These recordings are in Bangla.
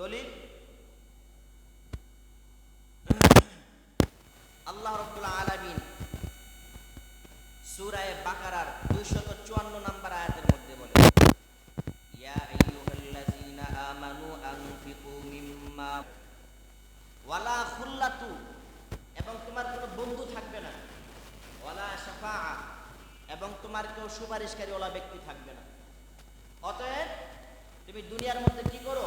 দলিল? আল্লাহ রব্বুল আলামিন সূরায়ে বাকারার 254 নম্বর আয়াতের মধ্যে বলে ওয়ালা এবং তোমার কোনো বন্ধু থাকবে না, ওয়ালা শাফাআ এবং তোমার কেউ সুপারিশকারী ওলা ব্যক্তি থাকবে না। অতএব তুমি দুনিয়ার মধ্যে কি করো?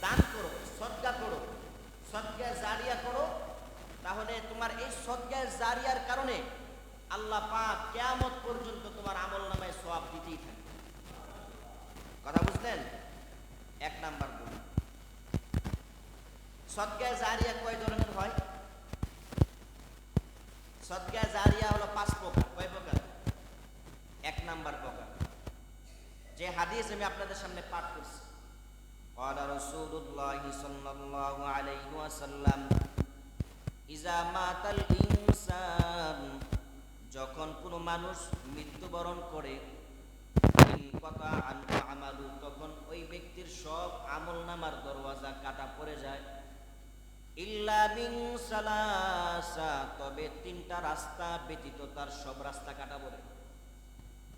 দান করো, সদ্গা করো। সদ্গা জারিয়া করো। তাহলে তোমার এই সদ্গা জারিয়ার কারণে আল্লাহ পাক কেয়ামত পর্যন্ত তোমার আমল নামায় সব দিতেই থাকবে। কথা বুঝলেন? এক নাম্বার গুণ। সদ্গা জারিয়া কয় ধরনের হয়? সদ্গা জারিয়া হলো পাঁচ প্রকার। কয় প্রকার? এক নাম্বার প্রকার। যে হাদিস আমি আপনাদের সামনে পাঠ করছি। قال رسول الله صلى الله عليه وسلم إذا مات الإنسان যখন কোনো মানুষ মৃত্যুবরণ করে ইনকাতা আনহু আমালু তখন ওই ব্যক্তির সব আমল নামার দরওয়াজা কাটা পড়ে যায় ইল্লা মিন সালাসা তবে তিনটা রাস্তা ব্যতীত তার সব রাস্তা কাটা পড়ে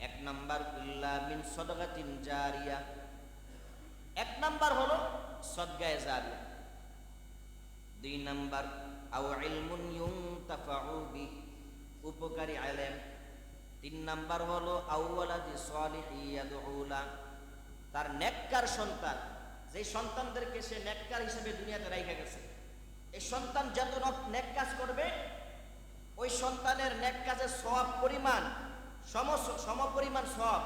এক নাম্বার ইল্লা মিন সদকাতিন জারিয়া এক নাম্বার হলো সদগায়ে জারিয়া। দুই নাম্বার, আও ইলমুন ইউনতাফাউ বি, উপকারী আলেম। তিন নাম্বার হলো আউওয়ালাদি সালিহি ইয়াদউলা, তার নেককার সন্তান। যে সন্তানদেরকে সে নেককার হিসেবে দুনিয়াতে রাইখা গেছে। এই সন্তান যত নক- কাজ করবে, ওই সন্তানের নেক কাজের সব পরিমাণ সম সম পরিমাণ সব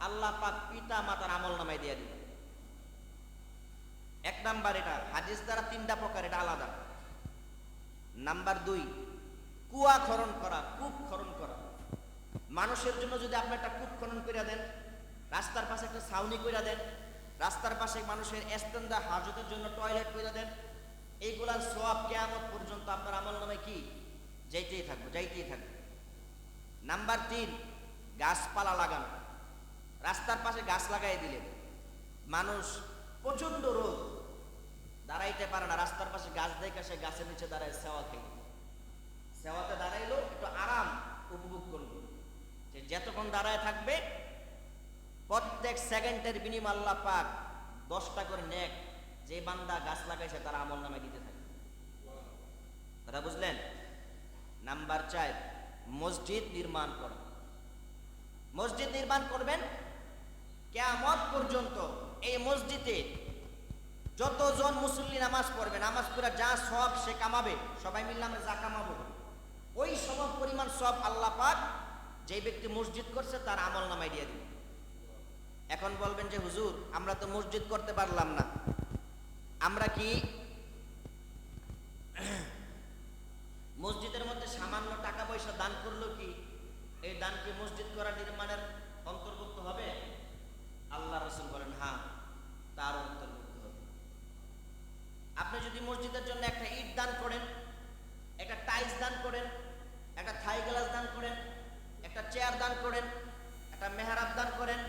আল্লাহ পাক পিতা মাতার আমল নামায় দিয়ে দিবে। এক নাম্বার এটা, হাদিস দ্বারা তিনটা প্রকার, এটা আলাদা। নাম্বার দুই কুয়া খরণ করা কূপ খনন করা। মানুষের জন্য যদি আপনি একটা কূপ খনন করে দেন, রাস্তার পাশে একটা ছাউনি করে দেন, রাস্তার পাশে মানুষের এস্তেন্দা হাজতের জন্য টয়লেট করে দেন, এইগুলার সব কেয়ামত পর্যন্ত আপনার আমল নামে কি? যাইতেই থাকব, যাইতেই থাকবে। নাম্বার তিন, গাছপালা লাগানো। রাস্তার পাশে গাছ লাগাই দিলেন। মানুষ প্রচণ্ড রোদ। দাঁড়াইতে পারে না, রাস্তার পাশে গাছ দেখে সে গাছের নিচে দাঁড়ায় সেওয়া খাই সেওয়াতে দাঁড়াইলো, একটু আরাম উপভোগ করল। যে যতক্ষণ দাঁড়ায় থাকবে, প্রত্যেক সেকেন্ডের বিনিময় আল্লাহ পাক দশটা করে নেক যে বান্দা গাছ লাগাইছে তারা আমল নামে দিতে থাকে। কথা বুঝলেন? নাম্বার চার, মসজিদ নির্মাণ করা। মসজিদ নির্মাণ করবেন কেয়ামত পর্যন্ত। এই মসজিদে যতজন মুসল্লি নামাজ পড়বে, নামাজ পড়ে যা সব সে কামাবে, সবাই মিললে আমরা যা কামাবো। ওই সম পরিমাণ সব আল্লাহ পাক যে ব্যক্তি মসজিদ করছে তার আমল নামাই দিয়ে দিবে। এখন বলবেন যে, হুজুর, আমরা তো মসজিদ করতে পারলাম না। আমরা কি মসজিদের মধ্যে সামান্য টাকা পয়সা দান করল কি? এই দান কি মসজিদ করা নির্মাণের অন্তর্ভুক্ত হবে? আল্লাহ রসুল বলেন হ্যাঁ। তার অন্তর্ভুক্ত হবে। আপনি যদি মসজিদের জন্য একটা ইট দান করেন, একটা টাইলস দান করেন, একটা থাই গ্লাস দান করেন, একটা চেয়ার দান করেন, একটা মেহরাব দান করেন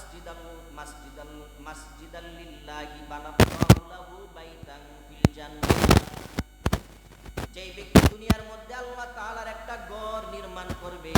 مسجدا مسجدا مسجدا لله بنى الله له بيتا في الجنة যেই ব্যক্তি দুনিয়ার মধ্যে আল্লাহ তাআলার একটা ঘর নির্মাণ করবে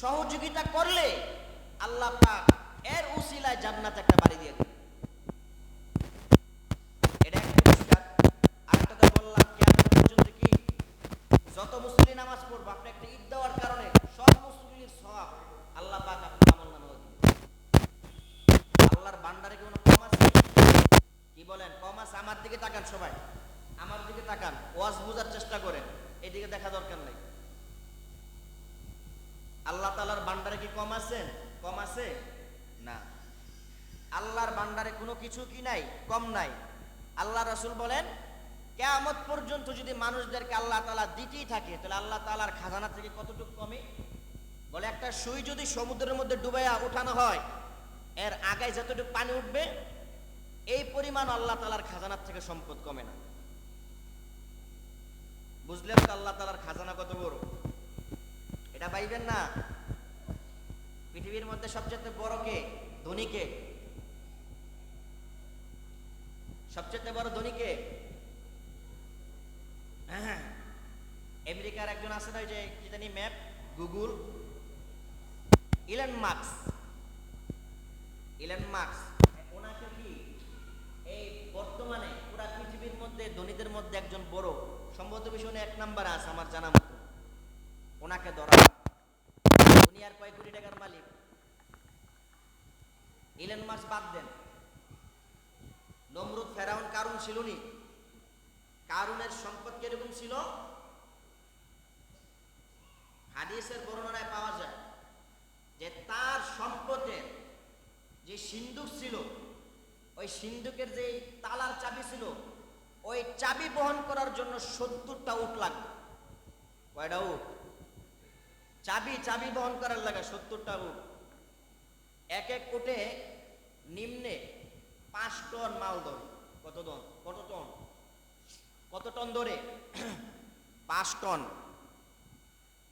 সহযোগিতা করলে আল্লাহ পাক এর উসিলায় জান্নাত একটা বাড়ি দিয়ে বললাম যত নামাজ আপনি ঈদ দেওয়ার কারণে সব সব আল্লাহ আল্লাহর কি বলেন? আমার দিকে তাকান সবাই। আমার দিকে তাকান। ওয়াজ বোঝার চেষ্টা করেন। এদিকে দেখা দরকার নাই। আল্লাহ তালার বান্দারে কি কম আছেন কম আছে? না। আল্লাহর বান্দারে কোনো কিছু কি নাই? কম নাই। আল্লাহ রসুল বলেন, কেয়ামত পর্যন্ত যদি মানুষদেরকে আল্লাহ তালা দিতেই থাকে, তাহলে আল্লাহ তালার খাজানা থেকে কতটুকু কমে? বলে একটা সুই যদি সমুদ্রের মধ্যে ডুবাইয়া উঠানো হয়, এর আগায় যতটুকু পানি উঠবে, এই পরিমাণ আল্লাহ তালার খাজানার থেকে সম্পদ কমে না। বুঝলেন তো আল্লাহ তালার খাজানা কত বড়? এটা পাইবেন না। পৃথিবীর মধ্যে সবচেয়ে বড় কে? ধনী কে? সবচেয়ে বড় ধনী কে? হ্যাঁ, আমেরিকার একজন আছে না যে কি জানি map? Google. Elon Musk Elon Musk ওনাকে কি এই বর্তমানে পুরা পৃথিবীর মধ্যে ধনীদের মধ্যে একজন বড়? সম্ভবত বিষয় এক নাম্বার আছে আমার জানা মতো। ওনাকে ধরা উনি আর কয় কোটি টাকার মালিক? ইলেন মার্কস বাদ দেন। নমরুদ ফেরাউন কারুন ছিল নি? কারুনের সম্পদ কীরকম ছিল? হাদিসের বর্ণনায় পাওয়া যায় যে তার সম্পদের যে সিন্ধুক ছিল, ওই সিন্ধুকের যে তালার চাবি ছিল, ওই চাবি বহন করার জন্য সত্তরটা উট লাগবে কয়টা উট? চাবি চাবি বহন করার লাগে সত্তরটা উট এক এক উটে নিম্নে পাঁচ টন মাল ধরে। কত টন কত টন? কত টন ধরে? পাঁচ টন।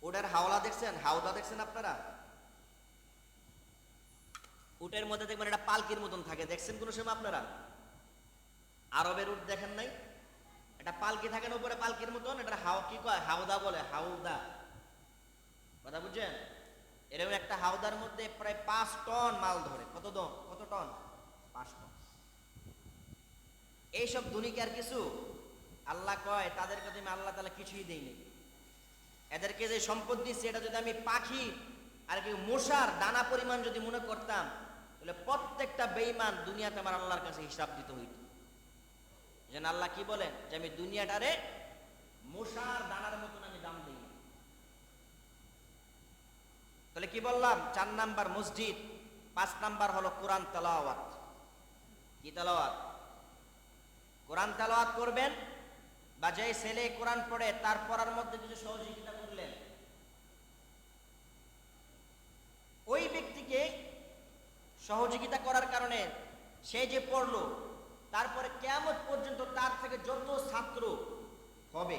ওটার হাওলা দেখছেন? হাওদা দেখছেন আপনারা? উটের মধ্যে দেখবেন এটা পালকির মতন থাকে। দেখছেন কোন সময় আপনারা? আরবের উট দেখেন নাই? এটা পালকি থাকে না উপরে পালকির মতন? এটা হাও কি কয়? হাওদা বলে, হাওদা। কথা বুঝছেন? এরকম একটা হাওদার মধ্যে প্রায় পাঁচ টন মাল ধরে। কত টন কত টন? পাঁচ টন। এইসব দুনিকে আর কিছু আল্লাহ কয়, তাদের কাছে আমি আল্লাহ তালা কিছুই দেইনি। এদেরকে যে সম্পদ দিচ্ছি এটা যদি আমি পাখি আর কি মশার দানা পরিমাণ যদি মনে করতাম, তাহলে প্রত্যেকটা বেইমান দুনিয়াতে আমার আল্লাহর কাছে হিসাব দিতে হইত। যেন আল্লাহ কি বলেন? যে আমি দুনিয়াটারে মশার দানার মতন আমি দাম দিই তাহলে কি বললাম? চার নাম্বার মসজিদ, পাঁচ নাম্বার হলো কোরআন তেলাওয়াত। কি তেলাওয়াত? কোরআন তেলাওয়াত করবেন, বা যে ছেলে কোরআন পড়ে, তার পড়ার মধ্যে কিছু সহযোগিতা করলেন। ওই ব্যক্তিকে সহযোগিতা করার কারণে সে যে পড়ল, তারপরে কেমন পর্যন্ত তার থেকে যত ছাত্র হবে,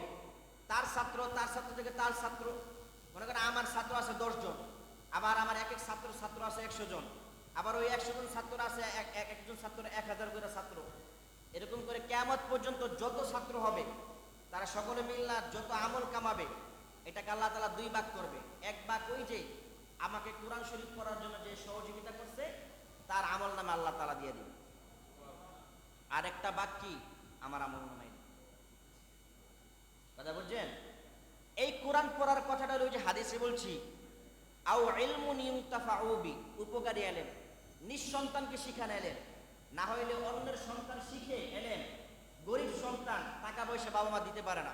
তার ছাত্র তার ছাত্র থেকে তার ছাত্র, মনে করেন আমার ছাত্র আছে দশ জন আবার আমার এক এক ছাত্র ছাত্র আছে একশো জন। আবার ওই একশো জন ছাত্র আছে, এক, এক- একজন ছাত্র এক হাজার করে ছাত্র। এরকম করে কেমত পর্যন্ত যত ছাত্র হবে, তারা সকলে মিল্লা যত আমল কামাবে, এটাকে আল্লাহ তালা দুই ভাগ করবে। এক ভাগ ওই যে আমাকে কোরআন শরীফ পড়ার জন্য যে সহযোগিতা করছে, তার আমল নামে আল্লাহ তালা দিয়ে দিবে। আর একটা বাক কি? আমার আমল নামাই কথা বুঝছেন? এই কোরআন পড়ার কথাটা ওই যে হাদিসে বলছি আও ইলমুন ইউনতাফাউ বি, উপকারী এলেন নিঃসন্তানকে শিখান এলেন না হইলে অন্যের সন্তান শিখে এলেন গরিব সন্তান টাকা পয়সা বাবা মা দিতে পারে না।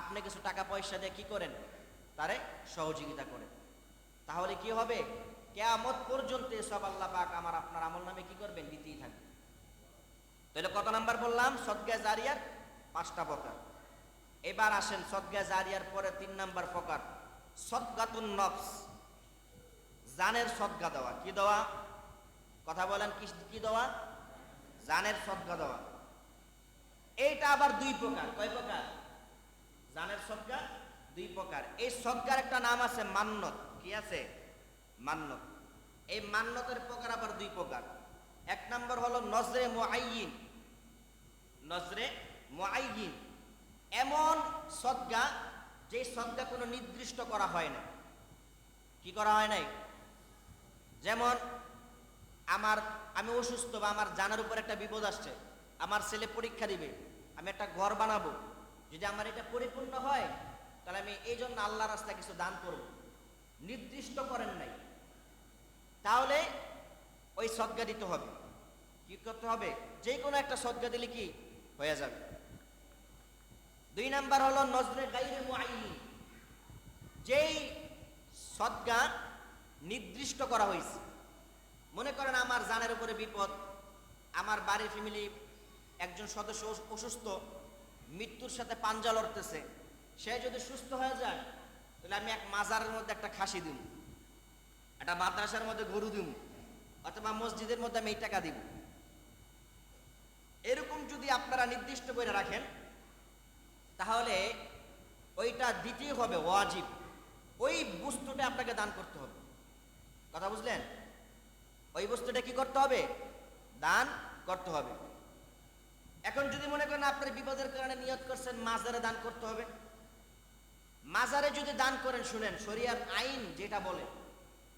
আপনি কিছু টাকা পয়সা দিয়ে কি করেন? তারে সহযোগিতা করেন। তাহলে কি হবে? কেয়ামত পর্যন্ত সব আল্লাহ পাক আমার আপনার আমল নামে কি করবেন? দিতেই থাকবে। তাহলে কত নাম্বার বললাম? সদগা জারিয়ার পাঁচটা প্রকার। এবার আসেন সদগা জারিয়ার পরে তিন নাম্বার প্রকার। সদগাতুন নফস। জানের সদগা দেওয়া। কি দেওয়া? কথা বলেন, কি কি দেওয়া? জানের সদগা দেওয়া। এইটা আবার দুই প্রকার। কয় প্রকার? জানের সদগা, দুই প্রকার। এই সদকার একটা নাম আছে মান্নত। কি আছে? মান্নত। এই মান্নতের প্রকার আবার দুই প্রকার। এক নম্বর হলো নজরে মুআইয়িন। নজরে মুআইয়িন। এমন সদকা যে সদকা কোনো নির্দিষ্ট করা হয় না কি করা হয় নাই? যেমন আমার, আমি অসুস্থ বা আমার জানার উপর একটা বিপদ আসছে, আমার ছেলে পরীক্ষা দিবে, আমি একটা ঘর বানাবো, যদি আমার এটা পরিপূর্ণ হয়, তাহলে আমি এই জন্য আল্লাহ রাস্তায় কিছু দান করব। নির্দিষ্ট করেন নাই। তাহলে ওই সদ্গা দিতে হবে। কি করতে হবে? যে কোনো একটা সদ্গা দিলে কি হয়ে যাবে? দুই নাম্বার হলো নজরে গাইরে মুআইয়িন যেই সদ্গা নির্দিষ্ট করা হয়েছে। মনে করেন আমার জানের উপরে বিপদ, আমার বাড়ির ফ্যামিলি একজন সদস্য অসু- অসুস্থ, মৃত্যুর সাথে পাঞ্জা লড়তেছে, সে যদি সুস্থ হয়ে যায়, তাহলে আমি এক মাজারের মধ্যে একটা খাসি দিব একটা মাদ্রাসার মধ্যে গরু দিব অথবা মসজিদের মধ্যে আমি এই টাকা দিব এরকম যদি আপনারা নির্দিষ্ট করে রাখেন, তাহলে ওইটা দ্বিতীয় হবে ওয়াজিব। ওই বস্তুটা আপনাকে দান করতে হবে। কথা বুঝলেন? ওই বস্তুটা কি করতে হবে? দান করতে হবে। এখন যদি মনে করেন আপনার বিপদের কারণে নিয়ত করছেন, মাজারে দান করতে হবে। মাজারে যদি দান করেন, শুনেন, শরিয়ার আইন যেটা বলে,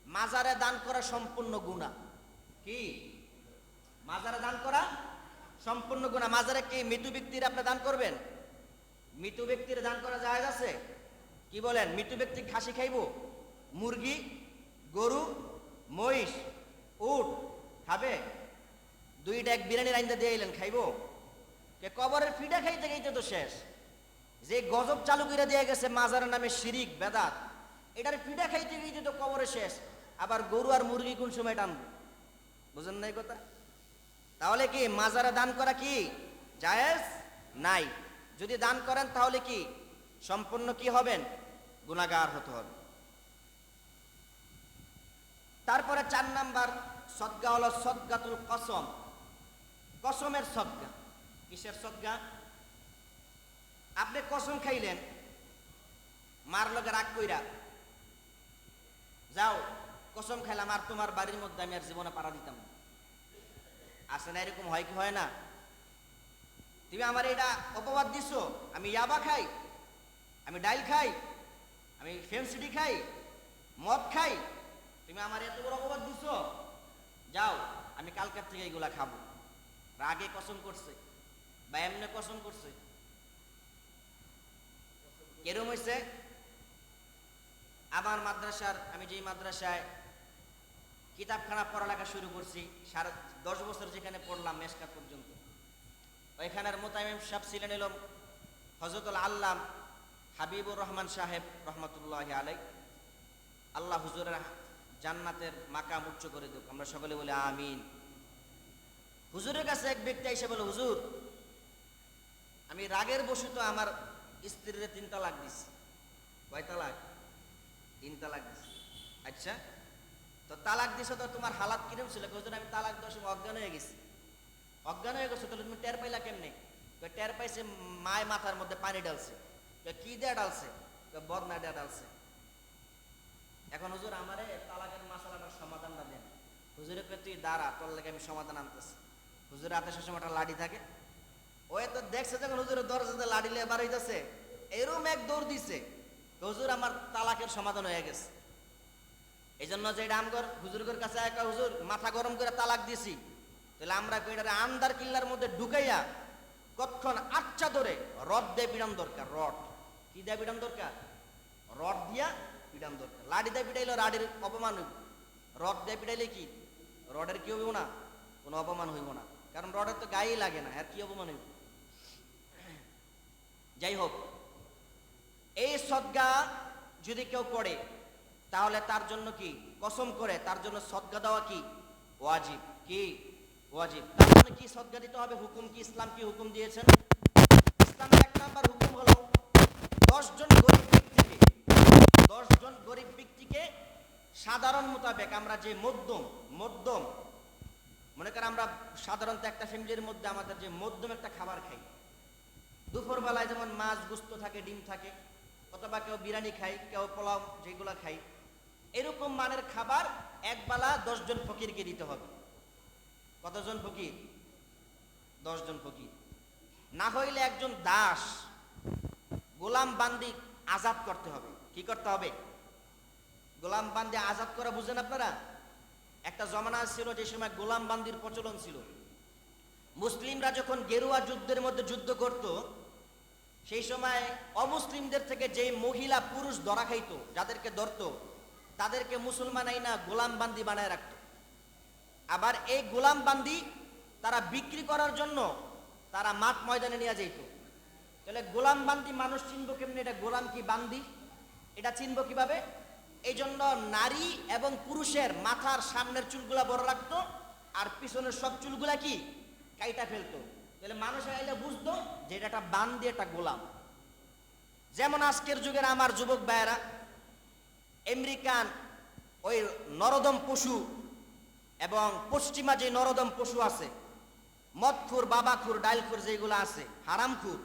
মাজারে দান করা সম্পূর্ণ গুণা কি? মাজারে দান করা সম্পূর্ণ গুণা মাজারে কি মৃত্যু ব্যক্তির আপনি দান করবেন? মৃত্যু ব্যক্তির দান করা যায় আছে? কি বলেন? মৃত্যু ব্যক্তি খাসি খাইব? মুরগি গরু, মহিষ, উট, খাবে। দুই ডেক বিরিয়ানি রাইন্দা দিয়ে এলেন খাইব। কে কবরের ফিডা খাইতে খাইতে তো শেষ। যে গজব চালু করে দিয়ে গেছে মাজারের নামে শিরিক, বেদাত, এটার ফিডা খাইতে খাইতে তো কবরে শেষ। আবার গরু আর মুরগি কোন সময় টানবে? বুঝেন নাই কথা? তাহলে কি মাজারে দান করা কি জায়েজ? নাই। যদি দান করেন তাহলে কি সম্পূর্ণ কি হবেন? গুণাগার হতে হবে। তারপরে চার নাম্বার, সদ্গা হলো সদ্গাতুল কসম। কসমের সদ্গা। কিসের সদ্গা? আপনি কসম খাইলেন, মার লগে রাগ কইরা। যাও, কসম খাইলাম, আর তোমার বাড়ির মধ্যে আমি আর জীবনে পাড়া দিতাম আসে না, এরকম হয় কি হয় না? তুমি আমার এটা অপবাদ দিছো, আমি ইয়াবা খাই, আমি ডাইল খাই, আমি ফেন্সিডি খাই, মদ খাই তুমি আমার এত বড় অপবাদ দিছো? যাও, আমি কালকার থেকে এগুলা খাব। রাগে কসম করছে, বা এমনি কসম করছে। কেরম হয়েছে আমার মাদ্রাসার, আমি যেই মাদ্রাসায় কিতাবখানা পড়ালেখা শুরু করছি, সারা দশ বছর যেখানে পড়লাম মেসকাত পর্যন্ত। ওইখানের মোতামিম সাহেব ছিলেন এলম হজরতুল আল্লাম হাবিবুর রহমান সাহেব রহমতুল্লাহ আলাই আল্লাহ হুজুরের জান্নাতের মাকাম উচ্চ করে দেব আমরা সকলে বলি আমিন। হুজুরের কাছে এক ব্যক্তি এসে বলে, হুজুর, আমি রাগের বসে তো আমার স্ত্রীর তিন তালাক দিছি। কয় তালাক? তিন তালাক দিছি। আচ্ছা তো তালাক দিছো তো তোমার হালাত কিরম ছিল? হুজুর, আমি তালাক সময় অজ্ঞান হয়ে গেছি। অজ্ঞান হয়ে গেছো, তাহলে তুমি টের পাইলা কেমনে? টের পাইছে মায় মাথার মধ্যে পানি ডালছে কি দিয়ে ডালছে বদনা দিয়ে ডালছে এখন হুজুর আমারে তালাকের মাসালাটার সমাধানটা দেন। হুজুরে কয়, তুই দাঁড়া, তোর লাগে আমি সমাধান আনতেছি। হুজুরের হাতে সবসময় একটা লাঠি থাকে। ওই তো দেখছে যখন হুজুরের দরজাতে লাঠি লিয়ে বার হইতেছে এরম এক দৌড় দিছে। হুজুর আমার তালাকের সমাধান হয়ে গেছে। এই জন্য যে এটা আমগর হুজুরের কাছে একা হুজুর, মাথা গরম করে তালাক দিছি। তাহলে আমরা এটারে আন্দার কিল্লার মধ্যে ঢুকাইয়া কতক্ষণ আচ্ছা ধরে রড দিয়ে পিড়াম দরকার, রড। কি দিয়ে পিড়াম দরকার? রড দিয়া পিড়াম দরকার। লাঠি দিয়ে পিটাইলে লাঠির অপমান হইব। রড দিয়ে পিটাইলে কি? রডের কি হইব না? কোনো অপমান হইব না। কারণ রডের তো গায়েই লাগে না আর কি অপমান হইব? যাই হোক, এই সদ্গা যদি কেউ করে তাহলে তার জন্য কি? কসম করে, তার জন্য সদ্গা দেওয়া কি? ওয়াজিব। কি? ওয়াজিব। তার জন্য কি সদ্গা দিতে হবে? হুকুম কি? ইসলাম কি হুকুম দিয়েছেন? ইসলামের এক নাম্বার হুকুম হলো দশজন গরিব ব্যক্তিকে দশজন গরিব ব্যক্তিকে সাধারণ মোতাবেক আমরা যে মধ্যম মধ্যম, মনে করেন আমরা সাধারণত একটা ফ্যামিলির মধ্যে আমাদের যে মধ্যম একটা খাবার খাই। দুপুরবেলায় যেমন মাছ গুস্ত থাকে, ডিম থাকে, অথবা কেউ বিরিয়ানি খাই কেউ পোলাও যেগুলো খাই এরকম মানের খাবার একবেলা দশজন ফকিরকে দিতে হবে। কতজন ফকির? দশজন ফকির। না হইলে একজন দাস, গোলাম বান্দি আজাদ করতে হবে। কি করতে হবে? গোলাম বান্দি আজাদ করা বুঝেন আপনারা? একটা জমানা ছিল যে সময় গোলাম বান্দির প্রচলন ছিল। মুসলিমরা যখন গেরুয়া যুদ্ধের মধ্যে যুদ্ধ করত, সেই সময় অমুসলিমদের থেকে যে মহিলা পুরুষ ধরা খাইতো, যাদেরকে ধরতো, তাদেরকে মুসলমানাই না গোলাম বান্দি বানায় রাখত। আবার এই গোলাম বান্দি তারা বিক্রি করার জন্য তারা মাঠ ময়দানে নিয়ে যেত তাহলে গোলাম বান্দি মানুষ চিনব কেমনি? এটা গোলাম কি বান্দি? এটা চিনব কীভাবে? এই জন্য নারী এবং পুরুষের মাথার সামনের চুলগুলা বড় রাখতো আর পিছনের সব চুলগুলা কি? কাইটা ফেলতো। তাহলে মানুষ আইলে বুঝতো যে এটা একটা বান দিয়ে একটা গোলাম। যেমন আজকের যুগের আমার যুবক ভাইয়েরা, আমেরিকান ওই নরদম পশু এবং পশ্চিমা যে নরদম পশু আছে, মদখুর, বাবাখুর, ডাইলখুর যেগুলো আছে, হারামখুর,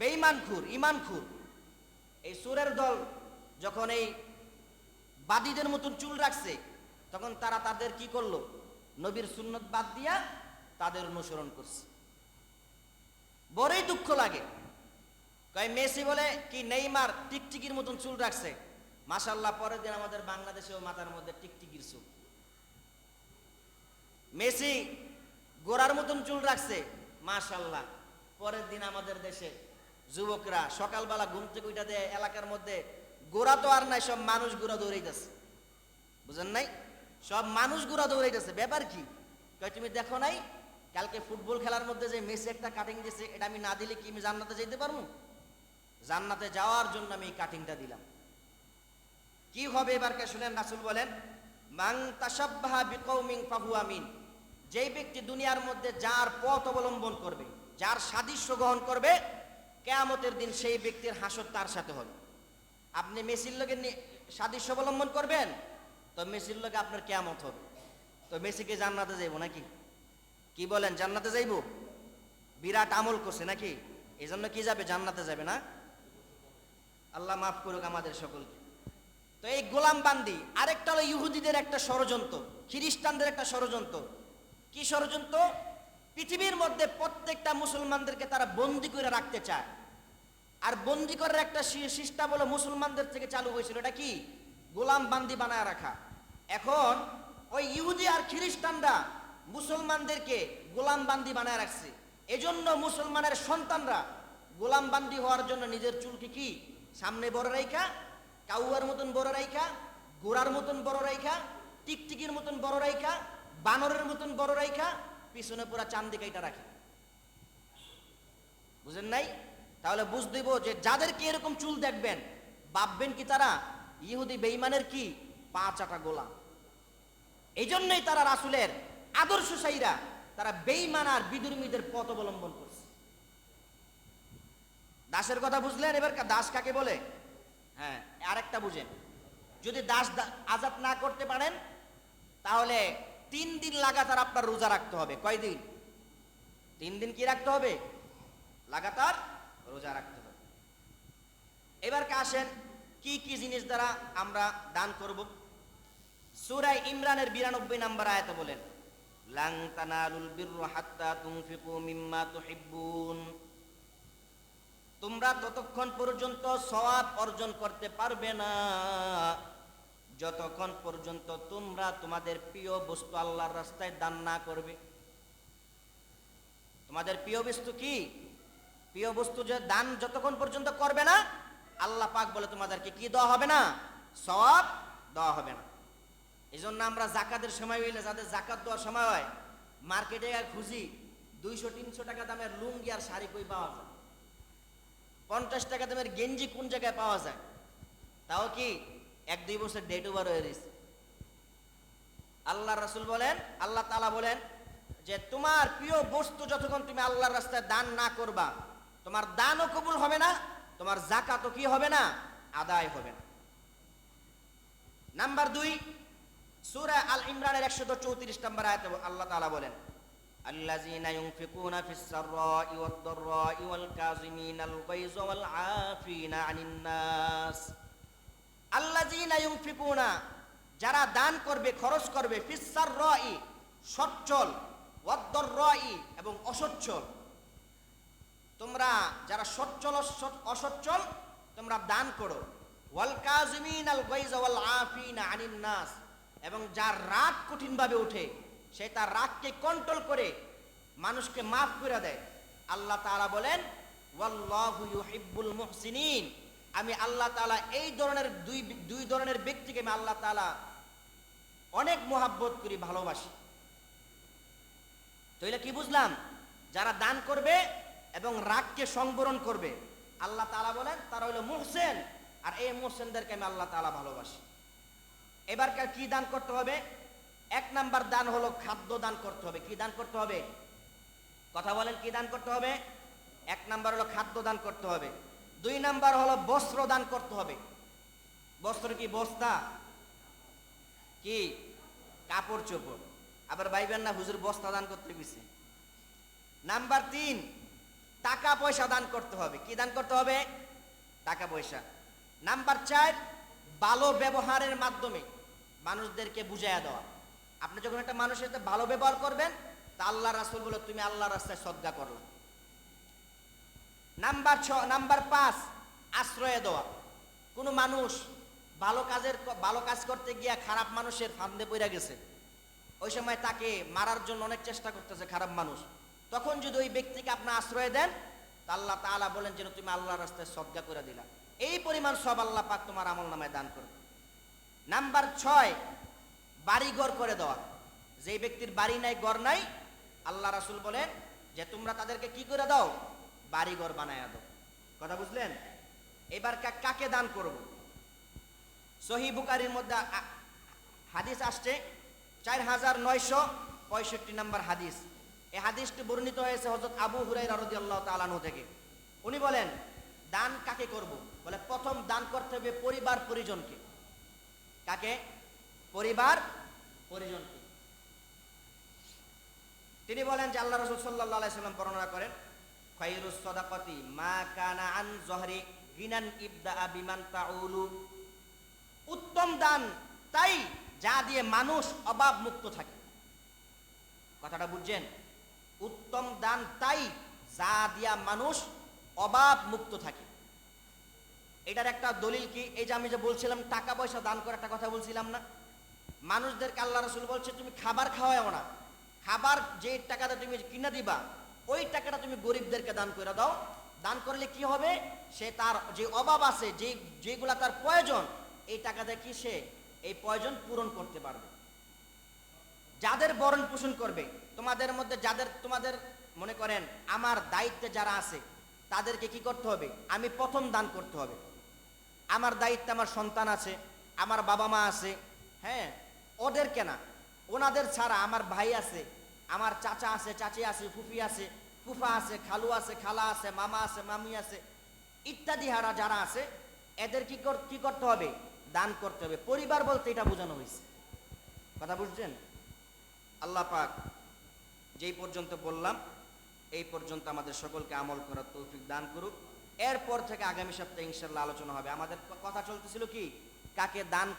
বেঈমানখুর ইমানখুর এই সুরের দল যখন এই বাদীদের মতন চুল রাখছে। তখন তারা তাদের কি করল? নবীর সুন্নত বাদ দিয়া তাদের অনুসরণ করছে। বড়ই দুঃখ লাগে। কয়, মেসি বলে, কি নেইমার টিকটিকির মতন চুল রাখছে? মাশাল্লাহ পরের দিন আমাদের বাংলাদেশেও মাথার মধ্যে টিকটিকির চুল। মেসি গোড়ার মতন চুল রাখছে মাশাল্লাহ পরের দিন আমাদের দেশে যুবকরা সকালবেলা ঘুম থেকে উঠা দেয় এলাকার মধ্যে গোড়া তো আর নাই, সব মানুষ গোড়া দৌড়াইতেছে। বুঝেন নাই? সব মানুষ গোড়া দৌড়াইতেছে, ব্যাপার কি? তুমি দেখো নাই? কালকে ফুটবল খেলার মধ্যে যে মেসি একটা কাটিং দিছে, এটা আমি না দিলে কি আমি জান্নাতে যেতে পারব? জান্নাতে যাওয়ার জন্য আমি এই কাটিংটা দিলাম। কি হবে এবারকে শুনেন, রাসুল বলেন মাং তাসাব্বাহা বিকৌমিং ফাহু আমিন যেই ব্যক্তি দুনিয়ার মধ্যে যার পথ অবলম্বন করবে, যার সাদৃশ্য গ্রহণ করবে, কেয়ামতের দিন সেই ব্যক্তির হাসর তার সাথে হবে। আপনি মেসির লোকের সাদৃশ্য অবলম্বন করবেন, তো মেসির লোকে আপনার কেয়ামত হবে। তো মেসিকে জান্নাতে যাইব নাকি? কি বলেন, জান্নাতে যাইব? বিরাট আমল করছে নাকি? এই জন্য কি যাবে, জান্নাতে যাবে না? আল্লাহ মাফ করুক আমাদের সকলকে। তো এই গোলাম বান্দি, আরেকটা হলো ইহুদিদের একটা ষড়যন্ত্র, খ্রিস্টানদের একটা ষড়যন্ত্র। কি ষড়যন্ত্র? পৃথিবীর মধ্যে প্রত্যেকটা মুসলমানদেরকে তারা বন্দি করে রাখতে চায়। আর বন্দি করার একটা সিস্টেম হলো মুসলমানদের থেকে চালু হয়েছিল। এটা কি? গোলাম বান্দি বানায় রাখা। এখন ওই ইহুদি আর খ্রিস্টানরা মুসলমানদেরকে গোলাম বান্দি বানায় রাখছে। এজন্য মুসলমানের সন্তানরা গোলাম বান্দি হওয়ার জন্য নিজের চুলকে কি? সামনে বড় রাইখা, কাউয়ার মতন বড় রাইখা, গোড়ার মতন বড় রাইখা, টিকটিকির মতন বড় রাইখা, বানরের মতন বড় রাইখা, পিছনে পুরা চান্দিকাইটা রাখে। বুঝেন নাই? তাহলে বুঝ দিব যে যাদেরকে এরকম চুল দেখবেন, ভাববেন কি তারা ইহুদি বেইমানের কি? পা চাটা গোলাম। এই জন্যই তারা রাসুলের আদর্শ সাইরা তারা বেইমান আর বিদুর্মীদের পথ অবলম্বন করছে। দাসের কথা বুঝলেন? এবার দাস কাকে বলে? হ্যাঁ আরেকটা বুঝেন। যদি দাস আজাদ না করতে পারেন, তাহলে তিন দিন লাগাতার আপনার রোজা রাখতে হবে। কয়দিন? তিন দিন কি রাখতে হবে? লাগাতার রোজা রাখতে হবে। এবার কে আসেন? কি কি জিনিস দ্বারা আমরা দান করব? সূরা ইমরানের বিরানব্বই নাম্বার আয়াতে বলেন তোমরা ততক্ষণ পর্যন্ত সওয়াব অর্জন করতে পারবে না। যতক্ষণ পর্যন্ত তোমরা তোমাদের প্রিয় বস্তু আল্লাহর রাস্তায় দান না করবে। তোমাদের প্রিয় বস্তু কি? প্রিয় বস্তু যে দান যতক্ষণ পর্যন্ত করবে না, আল্লাহ পাক বলে তোমাদেরকে কি দেওয়া হবে না? সব দেওয়া হবে না। এই জন্য আমরা জাকাতের সময় হইলে, যাদের জাকাত দেওয়ার সময় হয়, মার্কেটে খুঁজি, দুইশো, তিনশো টাকা দামের লুঙ্গি আর শাড়ি কই পাওয়া যায়? পঞ্চাশ টাকা দামের গেঞ্জি কোন জায়গায় পাওয়া যায়? তাও কি এক, দুই বছর ডেট ওভার হয়ে গেছে আল্লাহ রাসুল বলেন, আল্লাহ তালা বলেন যে, তোমার প্রিয় বস্তু যতক্ষণ তুমি আল্লাহর রাস্তায় দান না করবা তোমার দানও কবুল হবে না তোমার জাকাতও কি হবে না আদায় হবে না নাম্বার দুই সূরা আল ইমরানের একশত চৌত্রিশ নম্বর আয়াতে আল্লাহ তাআলা বলেন الذين ينفقون في السراء والضراء والكاظمين الغيظ والعافين عن الناس الذين ينفقون যারা দান করবে খরচ করবে ফিসার রই সচ্ছল ওয়াদ্দর রই এবং অসচ্ছল তোমরা যারা সচ্ছল অস- অসচ্ছল, তোমরা দান করো। নাস। এবং যার রাগ কঠিনভাবে ওঠে, সে তার রাগকে কন্ট্রোল করে মানুষকে মাফ করে দেয়। আল্লাহ তাআলা বলেন মুহসিনিন। আমি আল্লাহ তাআলা এই ধরনের দুই দুই ধরনের ব্যক্তিকে আমি আল্লাহ তাআলা অনেক মোহাব্বত করি, ভালোবাসি। তাইলে কি বুঝলাম? যারা দান করবে এবং রাগকে সংবরণ করবে। আল্লাহ তালা বলেন, তারা হলো মুহসেন। আর এই মোহসেনদেরকে আমি আল্লাহ তালা ভালোবাসি। এবারকার কি দান করতে হবে? এক নাম্বার দান হলো খাদ্য দান করতে হবে। কি দান করতে হবে? কথা বলেন, কি দান করতে হবে? এক নাম্বার হলো খাদ্য দান করতে হবে। দুই নাম্বার হলো বস্ত্র দান করতে হবে। বস্ত্র কি বস্তা? কি? কাপড় চোপড়। আবার ভাইবেন না, হুজুর বস্তা দান করতে গেছে। নাম্বার তিন টাকা পয়সা দান করতে হবে। কি দান করতে হবে? টাকা পয়সা। নাম্বার চার, ভালো ব্যবহারের মাধ্যমে মানুষদেরকে বুঝাইয়া দেওয়া। আপনি যখন একটা মানুষের সাথে ভালো ব্যবহার করবেন, তা আল্লাহ রাসুল বলে, তুমি আল্লাহ রাস্তায় সদ্গা করলা। নাম্বার ছ, নাম্বার পাঁচ, আশ্রয় দেওয়া। কোনো মানুষ ভালো কাজের ভালো কাজ করতে গিয়া খারাপ মানুষের ফান্দে পড়ে গেছে। ওই সময় তাকে মারার জন্য অনেক চেষ্টা করতেছে খারাপ মানুষ। তখন যদি ওই ব্যক্তিকে আপনার আশ্রয় দেন আল্লাহ তাআলা বলেন যেন তুমি আল্লাহ রাস্তায় সদ্গা করে দিলা। এই পরিমাণ সব আল্লাহ পাক তোমার আমল নামায় দান করবে নাম্বার ছয়, বাড়ি ঘর করে দেওয়া। যেই ব্যক্তির বাড়ি নাই, ঘর নাই, আল্লাহ রাসুল বলেন যে তোমরা তাদেরকে কি করে দাও? বাড়ি ঘর বানায় দাও। কথা বুঝলেন? এবার কাকে দান করব? সহি বুকারির মধ্যে হাদিস আসছে, চার হাজার নয়শো পঁয়ষট্টি নম্বর হাদিস। এই হাদিসটি বর্ণিত হয়েছে হজরত আবু হুরাই রদি আল্লাহ তালানু থেকে। উনি বলেন, দান কাকে করব? বলে, প্রথম দান করতে হবে পরিবার পরিজনকে। কাকে? পরিবার পরিজনকে। তিনি বলেন যে, আল্লাহ রসুল সাল্লাহ সাল্লাম বর্ণনা করেন, খৈরুস সদাকতি মা কানা আন জহরি গিনান ইবদা বিমান তাউলু। উত্তম দান তাই যা দিয়ে মানুষ অভাব মুক্ত থাকে। কথাটা বুঝছেন? উত্তম দান তাই যা দিয়া মানুষ অভাব মুক্ত থাকে। এটার একটা দলিল কি? এই যে আমি যে বলছিলাম টাকা পয়সা দান করে একটা কথা বলছিলাম না? মানুষদেরকে আল্লাহ রসুল বলছে, তুমি খাবার খাওয়াও না। খাবার যে টাকাটা তুমি কিনে দিবা, ওই টাকাটা তুমি গরিবদেরকে দান করে দাও। দান করলে কি হবে? সে তার যে অভাব আছে, যে, যেগুলা তার প্রয়োজন, এই টাকাতে কি সে এই প্রয়োজন পূরণ করতে পারবে? যাদের বরণ পোষণ করবে, তোমাদের মধ্যে যাদের, তোমাদের মনে করেন আমার দায়িত্বে যারা আছে, তাদেরকে কি করতে হবে? আমি প্রথম দান করতে হবে। আমার দায়িত্বে আমার সন্তান আছে, আমার বাবা মা আছে হ্যাঁ ওদের কেনা ওনাদের ছাড়া আমার ভাই আছে, আমার চাচা আছে, চাচি আছে, ফুফি আছে, ফুফা আছে, খালু আছে, খালা আছে, মামা আছে, মামি আছে, ইত্যাদি হারা যারা আছে, এদের কি কর- কি করতে হবে? দান করতে হবে। পরিবার বলতে এটা বোঝানো হয়েছে। কথা বুঝছেন? আল্লাহ পাক যেই পর্যন্ত বললাম, এই পর্যন্ত আমাদের সকলকে আমল করার তৌফিক দান করুক। এরপর থেকে আগামী সপ্তাহে ইনশাল্লাহ আলোচনা হবে। আমাদের কথা চলতেছিল কি? কাকে দান